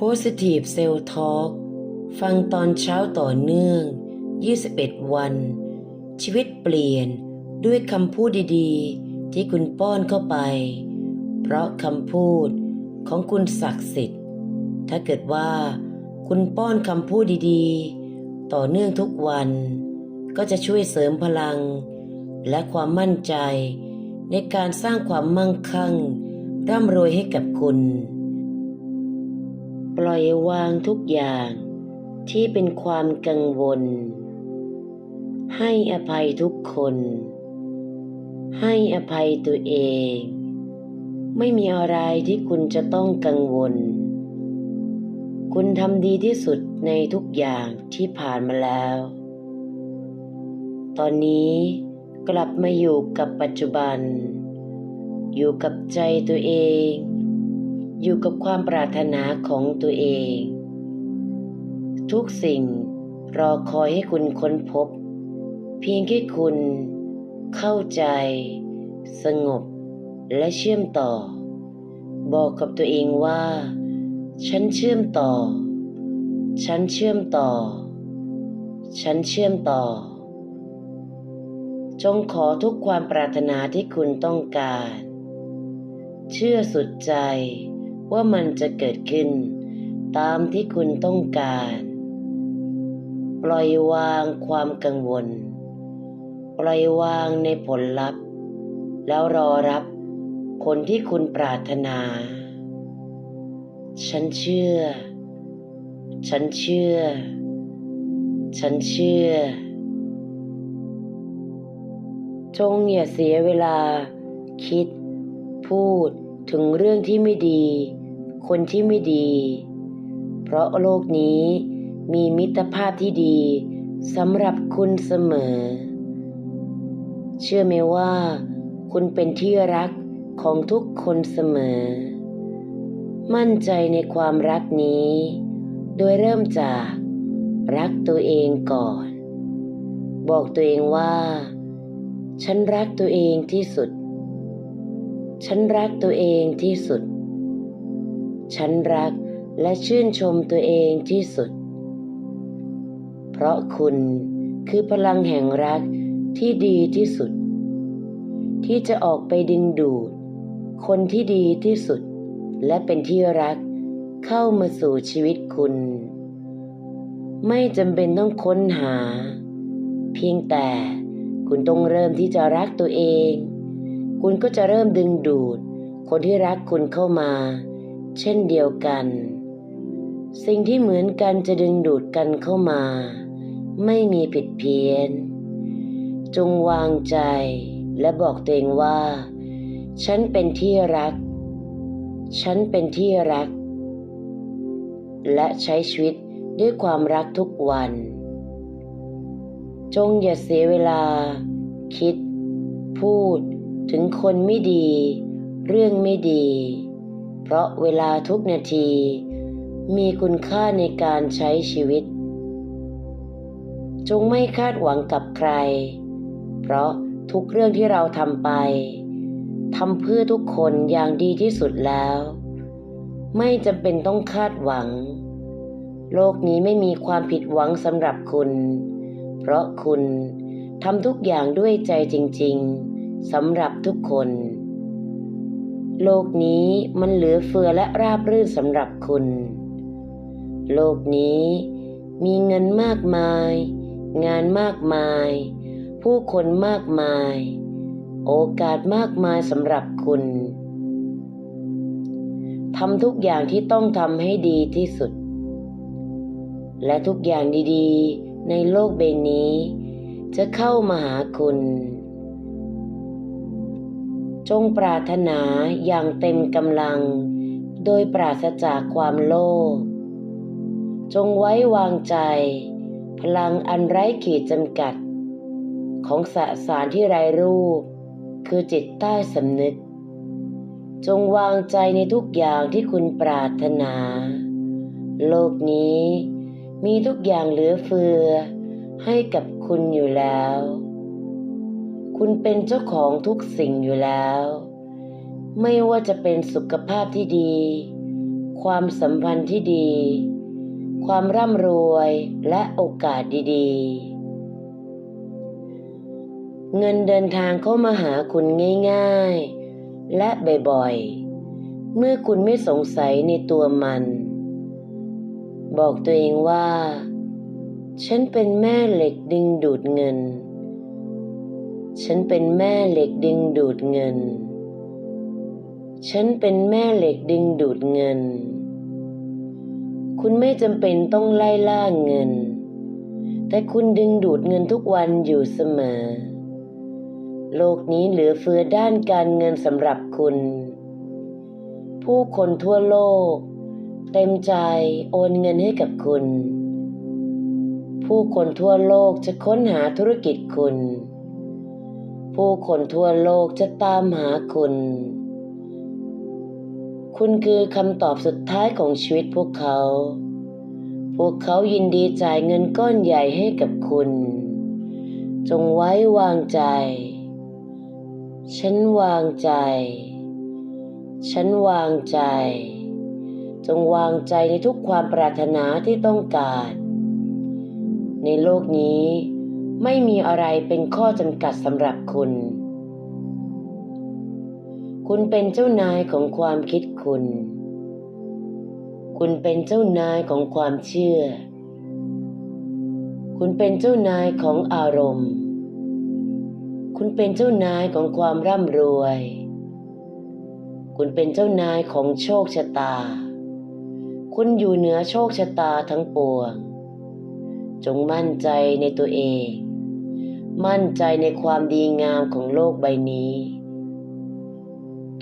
Positive Cell Talk ฟังตอนเช้าต่อเนื่อง 21 วัน ชีวิตเปลี่ยนด้วยคำพูดดีๆ ที่คุณป้อนเข้าไป เพราะคำพูดของคุณศักดิ์สิทธิ์ ถ้าเกิดว่า คุณป้อนคำพูดดีๆ ต่อเนื่องทุกวัน ก็จะช่วยเสริมพลัง และความมั่นใจ ในการสร้างความมั่งคั่ง ร่ำรวยให้กับคุณ ล่อยวางทุกอย่างที่เป็นความกังวล ให้อภัยทุกคน ให้อภัยตัวเอง ไม่มีอะไรที่คุณจะต้องกังวล คุณทำดีที่สุดในทุกอย่างที่ผ่านมาแล้ว ตอนนี้กลับมาอยู่กับปัจจุบัน อยู่กับใจตัวเอง อยู่กับความปรารถนาของตัวเอง ทุกสิ่งรอคอยให้คุณค้นพบ เพียงแค่คุณ เข้าใจ สงบ และเชื่อมต่อ บอกกับตัวเองว่า ฉันเชื่อมต่อ ฉันเชื่อมต่อ ฉันเชื่อมต่อ จงขอทุกความปรารถนาที่คุณต้องการ เชื่อสุดใจ ว่ามันจะเกิดขึ้น ตามที่คุณต้องการ ปล่อยวางความกังวล ปล่อยวางในผลลัพธ์ แล้วรอรับผลที่คุณปรารถนา ฉันเชื่อ ฉันเชื่อ ฉันเชื่อ จงอย่าเสียเวลา คิด พูด ถึงเรื่องที่ไม่ดี คนที่ไม่ดี เพราะโลกนี้มีมิตรภาพที่ดีสำหรับคุณเสมอ เชื่อไหมว่า คุณเป็นที่รักของทุกคนเสมอ มั่นใจในความรักนี้ โดยเริ่มจากรักตัวเองก่อน บอกตัวเองว่า ฉันรักตัวเองที่สุด ฉันรักตัวเองที่สุด ฉันรักและชื่นชมตัวเองที่สุด เพราะคุณคือพลังแห่งรักที่ดีที่สุด ที่จะออกไปดึงดูด คนที่ดีที่สุด และเป็นที่รักเข้ามาสู่ชีวิตคุณ ไม่จำเป็นต้องค้นหา เพียงแต่คุณต้องเริ่มที่จะรักตัวเอง คุณก็จะเริ่มดึงดูด คนที่รักคุณเข้ามา เช่นเดียวกัน สิ่งที่เหมือนกันจะดึงดูดกันเข้ามา ไม่มีผิดเพี้ยน จงวางใจและบอกตัวเองว่า ฉันเป็นที่รัก ฉันเป็นที่รัก และใช้ชีวิตด้วยความรักทุกวัน จงอย่าเสียเวลา คิด พูด ถึงคนไม่ดี เรื่องไม่ดี เพราะเวลาทุกนาที มีคุณค่าในการใช้ชีวิต จงไม่คาดหวังกับใคร เพราะทุกเรื่องที่เราทำไปทำเพื่อทุกคนอย่างดีที่สุดแล้ว ไม่จำเป็นต้องคาดหวัง โลกนี้ไม่มีความผิดหวังสำหรับคุณ เพราะคุณทำทุกอย่างด้วยใจจริง ๆ สำหรับทุกคน โลกนี้มันเหลือเฟือและราบรื่นสำหรับคุณ โลกนี้มีเงินมากมาย งานมากมาย ผู้คนมากมาย โอกาสมากมายสำหรับคุณทำทุกอย่างที่ต้องทำให้ดีที่สุด และทุกอย่างดีๆ ในโลกใบนี้ จะเข้ามาหาคุณ จงปรารถนาอย่างเต็มกำลัง โดยปราศจากความโลภ จงไว้วางใจ พลังอันไร้ขีดจำกัด ของสสารที่ไร้รูป คือจิตใต้สำนึก จงวางใจในทุกอย่างที่คุณปรารถนา โลกนี้มีทุกอย่างเหลือเฟือให้กับคุณอยู่แล้ว คุณเป็นเจ้าของทุกสิ่งอยู่แล้ว ไม่ว่าจะเป็นสุขภาพที่ดี ความสัมพันธ์ที่ดี ความร่ำรวยและโอกาสดีๆ เงินเดินทางเข้ามาหาคุณง่ายๆ และบ่อยๆ เมื่อคุณไม่สงสัยในตัวมัน บอกตัวเองว่า ฉันเป็นแม่เหล็กดึงดูดเงิน ฉันเป็นแม่เหล็กดึงดูดเงิน ฉันเป็นแม่เหล็กดึงดูดเงิน คุณไม่จำเป็นต้องไล่ล่าเงิน แต่คุณดึงดูดเงินทุกวันอยู่เสมอ โลกนี้เหลือเฟือด้านการเงินสำหรับคุณ ผู้คนทั่วโลก เต็มใจโอนเงินให้กับคุณ ผู้คนทั่วโลกจะค้นหาธุรกิจคุณ ผู้คนทั่วโลกจะตามหาคุณ คุณคือคำตอบสุดท้ายของชีวิตพวกเขา พวกเขายินดีจ่ายเงินก้อนใหญ่ให้กับคุณ จงไว้วางใจ ฉันวางใจ ฉันวางใจ จงวางใจในทุกความปรารถนาที่ต้องการ ในโลกนี้ ไม่มีอะไรเป็นข้อจำกัดสำหรับคุณ คุณเป็นเจ้านายของความคิดคุณ คุณเป็นเจ้านายของความเชื่อ คุณเป็นเจ้านายของอารมณ์ คุณเป็นเจ้านายของความร่ำรวย คุณเป็นเจ้านายของโชคชะตา คุณอยู่เหนือโชคชะตาทั้งปวงจงมั่นใจในตัวเอง มั่นใจในความดีงามของโลกใบนี้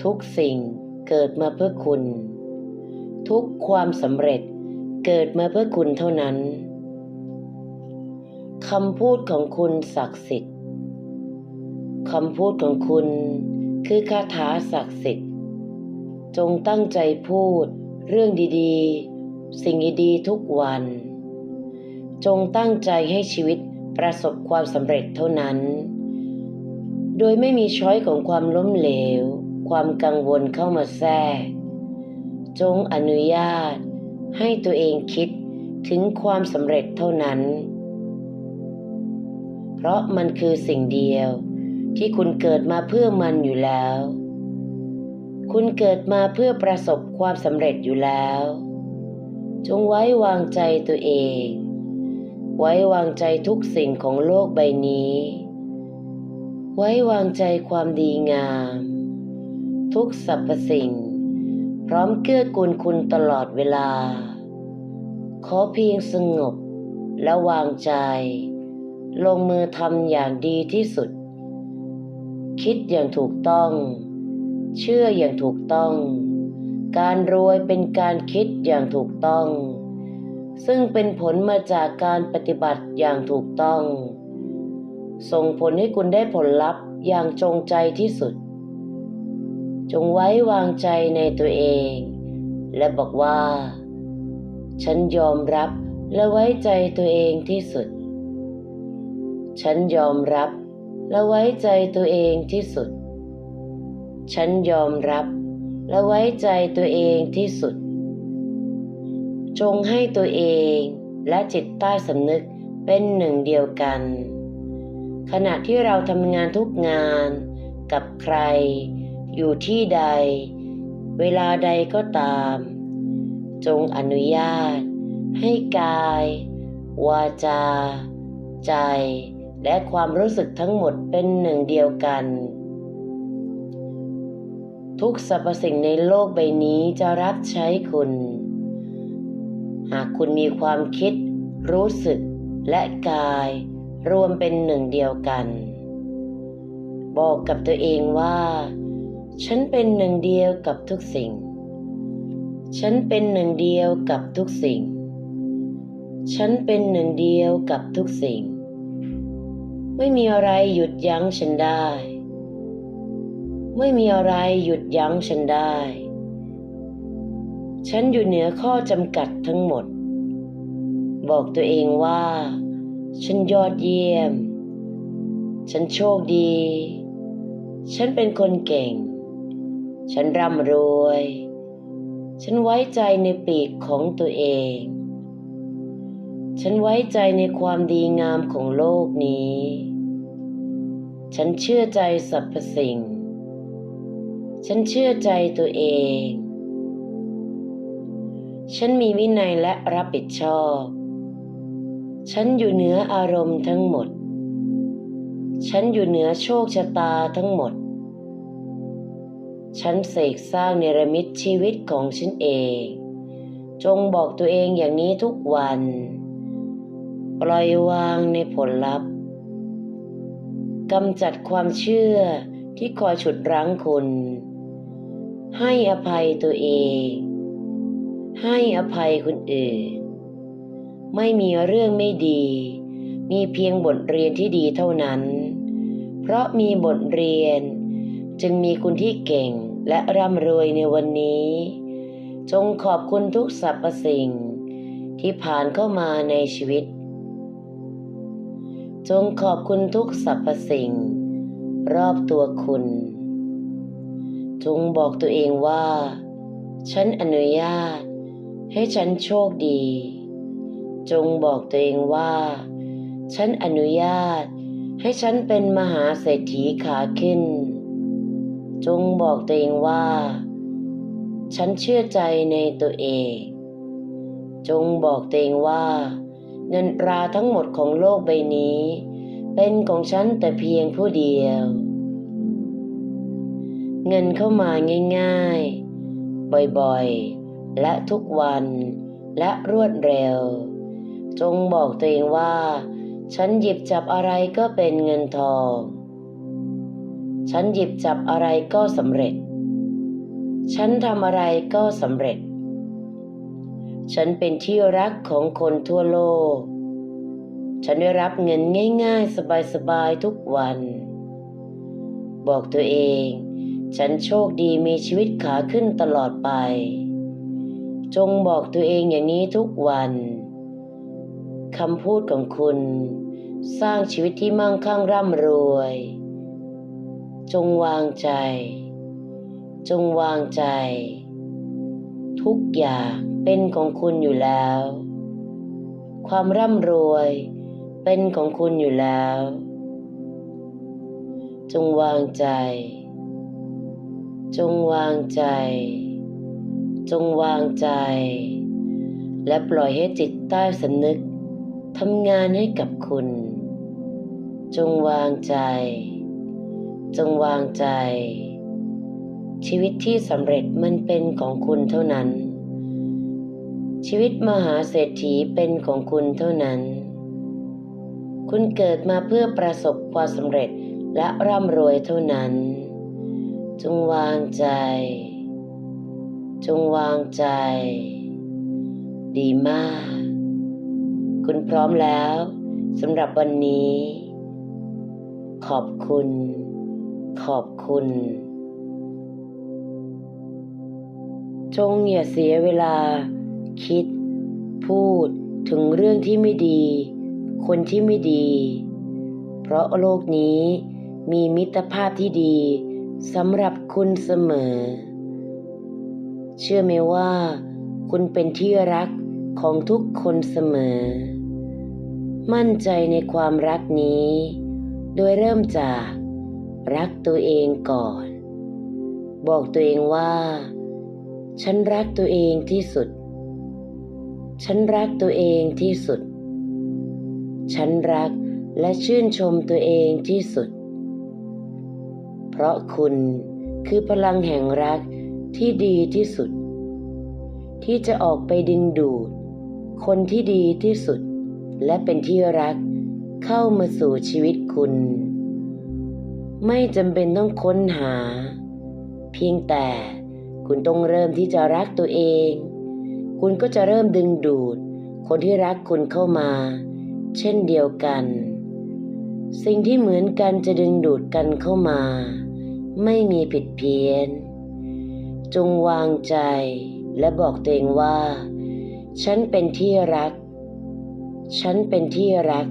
ทุกสิ่งเกิดมาเพื่อคุณ ทุกความสำเร็จเกิดมาเพื่อคุณเท่านั้นคำพูดของคุณศักดิ์สิทธิ์คำพูดของคุณคือคาถาศักดิ์สิทธิ์ จงตั้งใจพูดเรื่องดีๆ สิ่งดีๆทุกวัน จงตั้งใจให้ชีวิต ประสบความสำเร็จเท่านั้น โดยไม่มีช้อยของความล้มเหลว ความกังวลเข้ามาแทรก จงอนุญาตให้ตัวเองคิดถึงความสำเร็จเท่านั้น เพราะมันคือสิ่งเดียวที่คุณเกิดมาเพื่อมันอยู่แล้ว คุณเกิดมาเพื่อประสบความสำเร็จอยู่แล้ว จงไว้วางใจตัวเอง ไว้วางใจทุกสิ่งของโลกใบนี้ ไว้วางใจความดีงาม ทุกสรรพสิ่ง พร้อมเกื้อกูลคุณตลอดเวลา ขอเพียงสงบและวางใจ ลงมือทำอย่างดีที่สุด คิดอย่างถูกต้อง เชื่ออย่างถูกต้อง การรวยเป็นการคิดอย่างถูกต้อง ซึ่งเป็นผลมาจากการปฏิบัติอย่างถูกต้อง ส่งผลให้คุณได้ผลลัพธ์อย่างจงใจที่สุด จงไว้วางใจในตัวเอง และบอกว่า ฉันยอมรับและไว้ใจตัวเองที่สุด ฉันยอมรับและไว้ใจตัวเองที่สุด ฉันยอมรับและไว้ใจตัวเองที่สุด จงให้ตัวเองและจิตใต้สำนึกเป็นหนึ่งเดียวกัน ขณะที่เราทำงานทุกงานกับใคร อยู่ที่ใด เวลาใดก็ตาม จงอนุญาต ให้กาย วาจา ใจ และความรู้สึกทั้งหมดเป็นหนึ่งเดียวกัน ทุกสรรพสิ่งในโลกใบนี้จะรับใช้คุณ หากคุณมีความคิด รู้สึก และกาย รวมเป็นหนึ่งเดียวกัน บอกกับตัวเองว่า ฉันเป็นหนึ่งเดียวกับทุกสิ่ง ฉันเป็นหนึ่งเดียวกับทุกสิ่ง ฉันเป็นหนึ่งเดียวกับทุกสิ่ง ไม่มีอะไรหยุดยั้งฉันได้ ไม่มีอะไรหยุดยั้งฉันได้ ฉันอยู่เหนือข้อจำกัดทั้งหมด บอกตัวเองว่า ฉันยอดเยี่ยม ฉันโชคดี ฉันเป็นคนเก่ง ฉันร่ำรวย ฉันไว้ใจในปีกของตัวเอง ฉันไว้ใจในความดีงามของโลกนี้ ฉันเชื่อใจสรรพสิ่ง ฉันเชื่อใจตัวเอง ฉันมีวินัยและรับผิดชอบ ฉันอยู่เหนืออารมณ์ทั้งหมด ฉันอยู่เหนือโชคชะตาทั้งหมด ฉันเสกสร้างเนรมิตชีวิตของฉันเอง จงบอกตัวเองอย่างนี้ทุกวัน ปล่อยวางในผลลัพธ์กำจัดความเชื่อที่คอยฉุดรั้งคุณ ให้อภัยตัวเอง ให้อภัยคนอื่น ไม่มีเรื่องไม่ดี มีเพียงบทเรียนที่ดีเท่านั้น เพราะมีบทเรียน จึงมีคุณที่เก่งและร่ำรวยในวันนี้ จงขอบคุณทุกสรรพสิ่ง ที่ผ่านเข้ามาในชีวิต จงขอบคุณทุกสรรพสิ่ง รอบตัวคุณ จงบอกตัวเองว่า ฉันอนุญาต ให้ฉันโชคดี จงบอกตัวเองว่า ฉันอนุญาตให้ฉันเป็นมหาเศรษฐีขาขึ้น จงบอกตัวเองว่า ฉันเชื่อใจในตัวเอง จงบอกตัวเองว่า เงินตราทั้งหมดของโลกใบนี้ เป็นของฉันแต่เพียงผู้เดียว เงินเข้ามาง่าย ๆ บ่อยๆ และทุกวันและรวดเร็ว จงบอกตัวเองว่า ฉันหยิบจับอะไรก็เป็นเงินทอง ฉันหยิบจับอะไรก็สำเร็จ ฉันทำอะไรก็สำเร็จ ฉันเป็นที่รักของคนทั่วโลก ฉันได้รับเงินง่าย ๆ สบายๆทุกวัน บอกตัวเอง ฉันโชคดีมีชีวิตขาขึ้นตลอดไป จงบอกตัวเองอย่างนี้ทุกวันคำพูดของคุณ สร้างชีวิตที่มั่งคั่งร่ำรวย จงวางใจ จงวางใจ ทุกอย่างเป็นของคุณอยู่แล้ว ความร่ำรวยเป็นของคุณอยู่แล้ว จงวางใจ จงวางใจ จงวางใจ และปล่อยให้จิตใต้สำนึกทำงานให้กับคุณ จงวางใจ จงวางใจ ชีวิตที่สำเร็จมันเป็นของคุณเท่านั้น ชีวิตมหาเศรษฐีเป็นของคุณเท่านั้น คุณเกิดมาเพื่อประสบความสำเร็จและร่ำรวยเท่านั้น จงวางใจ จงวางใจ ดีมาก คุณพร้อมแล้วสำหรับวันนี้ ขอบคุณ ขอบคุณ จงอย่าเสียเวลา คิด พูดถึงเรื่องที่ไม่ดี คนที่ไม่ดี เพราะโลกนี้มีมิตรภาพที่ดีสำหรับคุณเสมอ เชื่อไหมว่า คุณเป็นที่รักของทุกคนเสมอ มั่นใจในความรักนี้ โดยเริ่มจาก รักตัวเองก่อน บอกตัวเองว่า ฉันรักตัวเองที่สุด ฉันรักตัวเองที่สุด ฉันรักและชื่นชมตัวเองที่สุด เพราะคุณคือพลังแห่งรัก ที่ดีที่สุด ที่จะออกไปดึงดูด คนที่ดีที่สุด และเป็นที่รักเข้ามาสู่ชีวิตคุณ ไม่จำเป็นต้องค้นหา เพียงแต่คุณต้องเริ่มที่จะรักตัวเอง คุณก็จะเริ่มดึงดูด คนที่รักคุณเข้ามา เช่นเดียวกัน สิ่งที่เหมือนกันจะดึงดูดกันเข้ามา ไม่มีผิดเพี้ยน จงวางใจ และบอกตัวเองว่า ฉันเป็นที่รัก ฉันเป็นที่รัก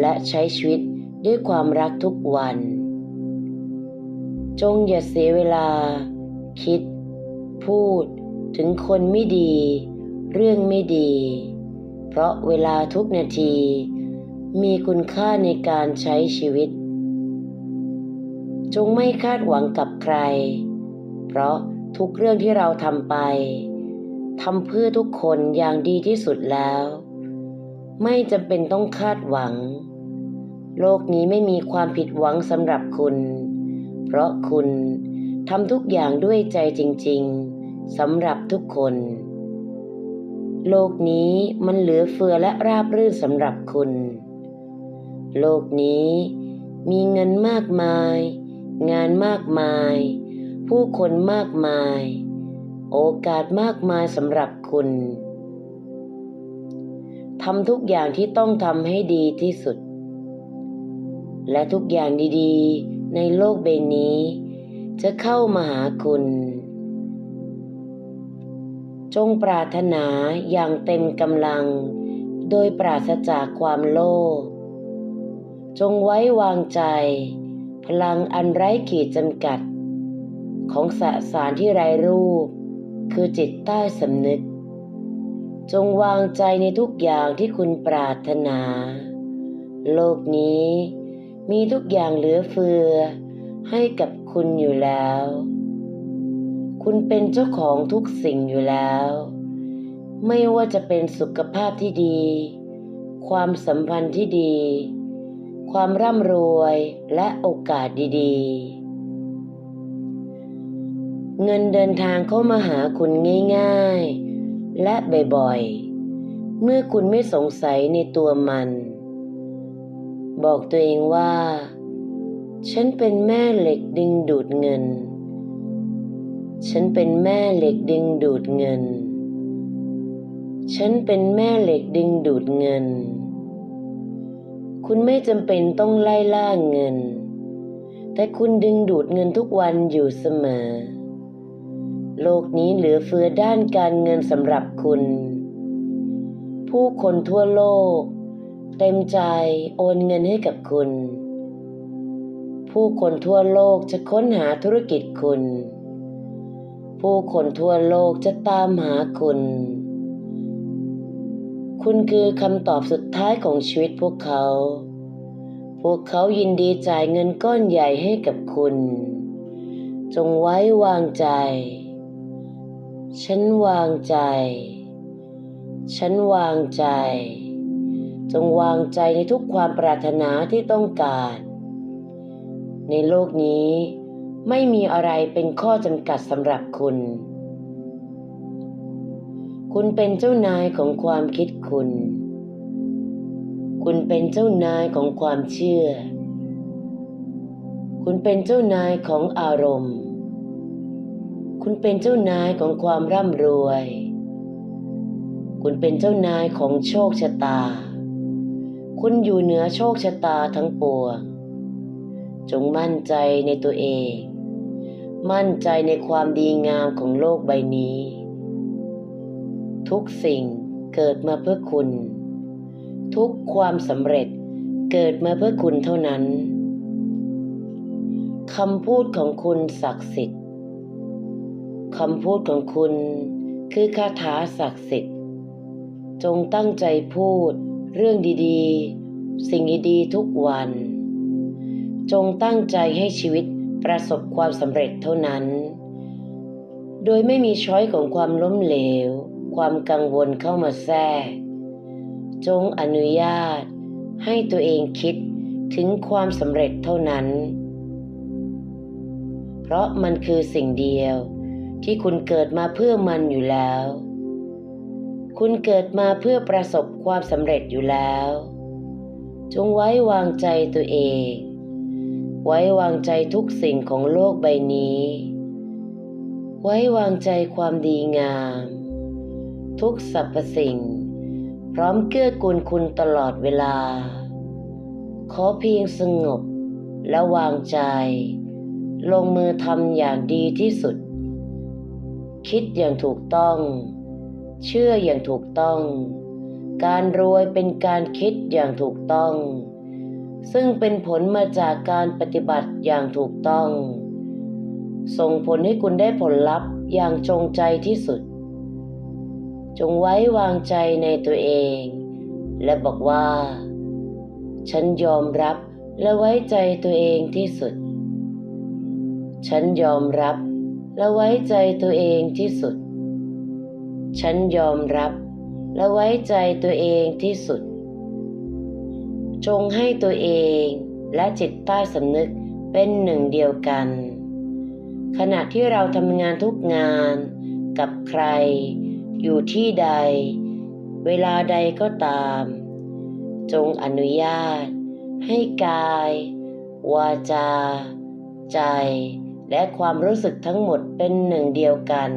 และใช้ชีวิตด้วยความรักทุกวัน จงอย่าเสียเวลา คิด พูด ถึงคนไม่ดี เรื่องไม่ดี เพราะเวลาทุกนาที มีคุณค่าในการใช้ชีวิตจงไม่คาดหวังกับใคร เพราะทุกเรื่องที่เราทำไปทำเพื่อทุกคนอย่างดีที่สุดแล้ว ไม่จำเป็นต้องคาดหวัง โลกนี้ไม่มีความผิดหวังสำหรับคุณ เพราะคุณทำทุกอย่างด้วยใจจริง ๆสำหรับทุกคน โลกนี้มันเหลือเฟือและราบรื่นสำหรับคุณ โลกนี้มีเงินมากมาย งานมากมาย ผู้คนมากมาย โอกาสมากมายสำหรับคุณทำทุกอย่างที่ต้องทำให้ดีที่สุด และทุกอย่างดีๆ ในโลกใบนี้ จะเข้ามาหาคุณ จงปรารถนาอย่างเต็มกำลัง โดยปราศจากความโลภจงไว้วางใจ พลังอันไร้ขีดจำกัด ของสสารที่ไร้รูป คือจิตใต้สำนึก จงวางใจในทุกอย่างที่คุณปรารถนา โลกนี้มีทุกอย่างเหลือเฟือ ให้กับคุณอยู่แล้ว คุณเป็นเจ้าของทุกสิ่งอยู่แล้ว ไม่ว่าจะเป็นสุขภาพที่ดี ความสัมพันธ์ที่ดี ความร่ำรวยและโอกาสดี ๆ เงินเดินทางเข้ามาหาคุณง่ายๆ และบ่อยๆ เมื่อคุณไม่สงสัยในตัวมัน บอกตัวเองว่า ฉันเป็นแม่เหล็กดึงดูดเงิน ฉันเป็นแม่เหล็กดึงดูดเงิน ฉันเป็นแม่เหล็กดึงดูดเงิน คุณไม่จำเป็นต้องไล่ล่าเงินแต่คุณดึงดูดเงินทุกวันอยู่เสมอ โลกนี้เหลือเฟือด้านการเงินสำหรับคุณ ผู้คนทั่วโลก เต็มใจโอนเงินให้กับคุณ ผู้คนทั่วโลกจะค้นหาธุรกิจคุณ ผู้คนทั่วโลกจะตามหาคุณ คุณคือคำตอบสุดท้ายของชีวิตพวกเขา พวกเขายินดีจ่ายเงินก้อนใหญ่ให้กับคุณ จงไว้วางใจ ฉันวางใจ ฉันวางใจ จงวางใจในทุกความปรารถนาที่ต้องการ ในโลกนี้ไม่มีอะไรเป็นข้อจำกัดสำหรับคุณ คุณเป็นเจ้านายของความคิดคุณ คุณเป็นเจ้านายของความเชื่อ คุณเป็นเจ้านายของอารมณ์ คุณเป็นเจ้านายของความร่ำรวย คุณเป็นเจ้านายของโชคชะตา คุณอยู่เหนือโชคชะตาทั้งปวง จงมั่นใจในตัวเอง มั่นใจในความดีงามของโลกใบนี้ ทุกสิ่งเกิดมาเพื่อคุณ ทุกความสำเร็จเกิดมาเพื่อคุณเท่านั้นคำพูดของคุณศักดิ์สิทธิ์ คำพูดของคุณคือคาถาศักดิ์สิทธิ์ จงตั้งใจพูดเรื่องดีๆ สิ่งดีๆทุกวัน จงตั้งใจให้ชีวิตประสบความสำเร็จเท่านั้น โดยไม่มีช้อยของความล้มเหลว ความกังวลเข้ามาแทรก จงอนุญาตให้ตัวเองคิดถึงความสำเร็จเท่านั้น เพราะมันคือสิ่งเดียว ที่คุณเกิดมาเพื่อมันอยู่แล้ว คุณเกิดมาเพื่อประสบความสำเร็จอยู่แล้ว จงไว้วางใจตัวเอง ไว้วางใจทุกสิ่งของโลกใบนี้ ไว้วางใจความดีงาม ทุกสรรพสิ่ง พร้อมเกื้อกูลคุณตลอดเวลา ขอเพียงสงบและวางใจ ลงมือทำอย่างดีที่สุด คิดอย่างถูกต้อง เชื่ออย่างถูกต้อง การรวยเป็นการคิดอย่างถูกต้อง ซึ่งเป็นผลมาจากการปฏิบัติอย่างถูกต้อง ส่งผลให้คุณได้ผลลัพธ์อย่างจงใจที่สุด จงไว้วางใจในตัวเอง และบอกว่า ฉันยอมรับและไว้ใจตัวเองที่สุด ฉันยอมรับ และไว้ใจตัวเองที่สุด ฉันยอมรับและไว้ใจตัวเองที่สุด จงให้ตัวเองและจิตใต้สำนึกเป็นหนึ่งเดียวกัน ขณะที่เราทำงานทุกงานกับใคร อยู่ที่ใด เวลาใดก็ตาม จงอนุญาต ให้กาย วาจา ใจ และความรู้สึกทั้งหมดเป็นหนึ่งเดียวกัน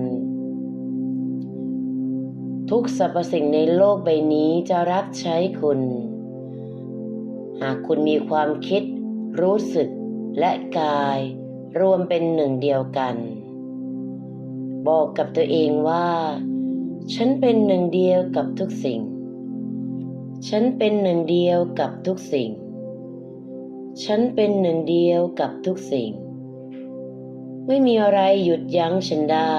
ทุกสรรพสิ่งในโลกใบนี้จะรับใช้คุณ หากคุณมีความคิด รู้สึกและกาย รวมเป็นหนึ่งเดียวกัน บอกกับตัวเองว่า ฉันเป็นหนึ่งเดียวกับทุกสิ่ง ฉันเป็นหนึ่งเดียวกับทุกสิ่ง ฉันเป็นหนึ่งเดียวกับทุกสิ่ง ไม่มีอะไรหยุดยั้งฉันได้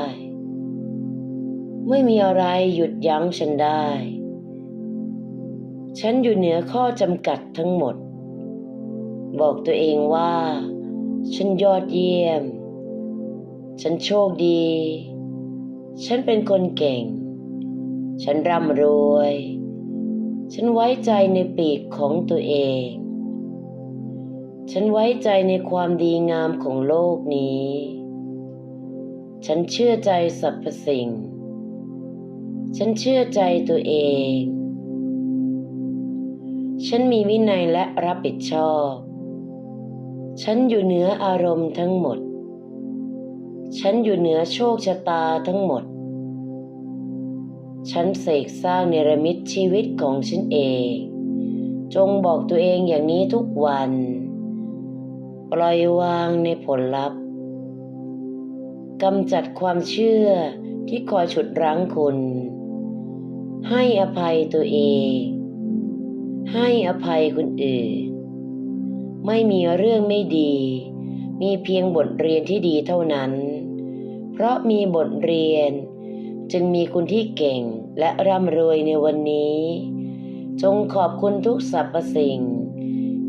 ไม่มีอะไรหยุดยั้งฉันได้ ฉันอยู่เหนือข้อจำกัดทั้งหมด บอกตัวเองว่า ฉันยอดเยี่ยม ฉันโชคดี ฉันเป็นคนเก่ง ฉันร่ำรวย ฉันไว้ใจในปีกของตัวเองฉันไว้ใจในความดีงามของโลกนี้ ฉันเชื่อใจสรรพสิ่ง ฉันเชื่อใจตัวเอง ฉันมีวินัยและรับผิดชอบ ฉันอยู่เหนืออารมณ์ทั้งหมด ฉันอยู่เหนือโชคชะตาทั้งหมด ฉันเสกสร้างเนรมิตชีวิตของฉันเอง จงบอกตัวเองอย่างนี้ทุกวัน ปล่อยวางในผลลัพธ์ กำจัดความเชื่อที่คอยฉุดรั้งคุณ ให้อภัยตัวเอง ให้อภัยคนอื่น ไม่มีเรื่องไม่ดี มีเพียงบทเรียนที่ดีเท่านั้น เพราะมีบทเรียนจึงมีคุณที่เก่งและร่ำรวยในวันนี้ จงขอบคุณทุกสรรพสิ่ง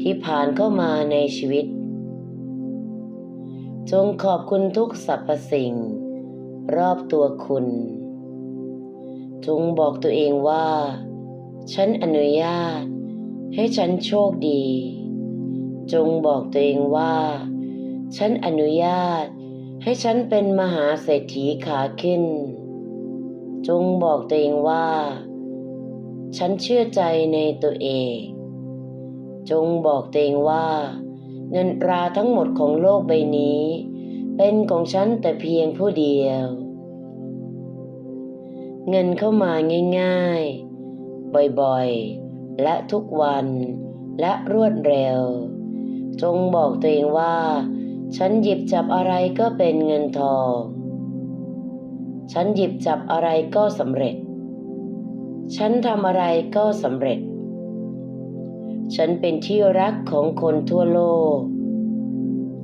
ที่ผ่านเข้ามาในชีวิต จงขอบคุณทุกสรรพสิ่ง รอบตัวคุณ จงบอกตัวเองว่า ฉันอนุญาต ให้ฉันโชคดี จงบอกตัวเองว่า ฉันอนุญาต ให้ฉันเป็นมหาเศรษฐีขาขึ้น จงบอกตัวเองว่า ฉันเชื่อใจในตัวเอง จงบอกตัวเองว่า เงินตราทั้งหมดของโลกใบนี้ เป็นของฉันแต่เพียงผู้เดียว เงินเข้ามาง่ายๆ บ่อยๆ และทุกวันและรวดเร็ว จงบอกตัวเองว่า ฉันหยิบจับอะไรก็เป็นเงินทอง ฉันหยิบจับอะไรก็สำเร็จ ฉันทำอะไรก็สำเร็จ ฉันเป็นที่รักของคนทั่วโลก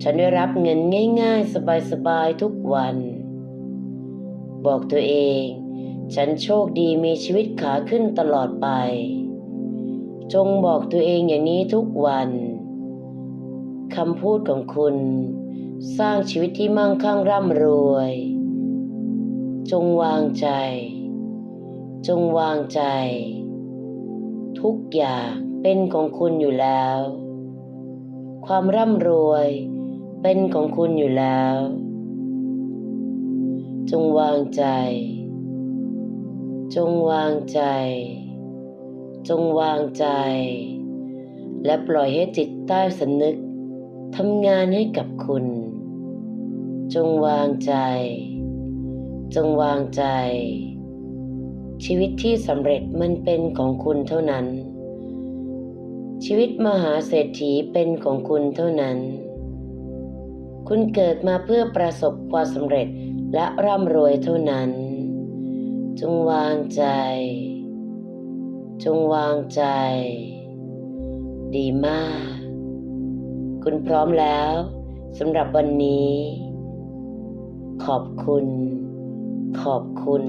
ฉันได้รับเงินง่าย ๆ สบายๆทุกวัน บอกตัวเอง ฉันโชคดีมีชีวิตขาขึ้นตลอดไป จงบอกตัวเองอย่างนี้ทุกวันคำพูดของคุณ สร้างชีวิตที่มั่งคั่งร่ำรวย จงวางใจ จงวางใจ ทุกอย่าง เป็นของคุณอยู่แล้ว ความร่ำรวย เป็นของคุณอยู่แล้ว จงวางใจ จงวางใจ จงวางใจ และปล่อยให้จิตใต้สำนึกทำงานให้กับคุณ จงวางใจ จงวางใจ ชีวิตที่สำเร็จมันเป็นของคุณเท่านั้น ชีวิตมหาเศรษฐีเป็นของคุณเท่านั้น คุณเกิดมาเพื่อประสบความสำเร็จและร่ำรวยเท่านั้น จงวางใจ จงวางใจ ดีมาก คุณพร้อมแล้วสำหรับวันนี้ ขอบคุณ ขอบคุณ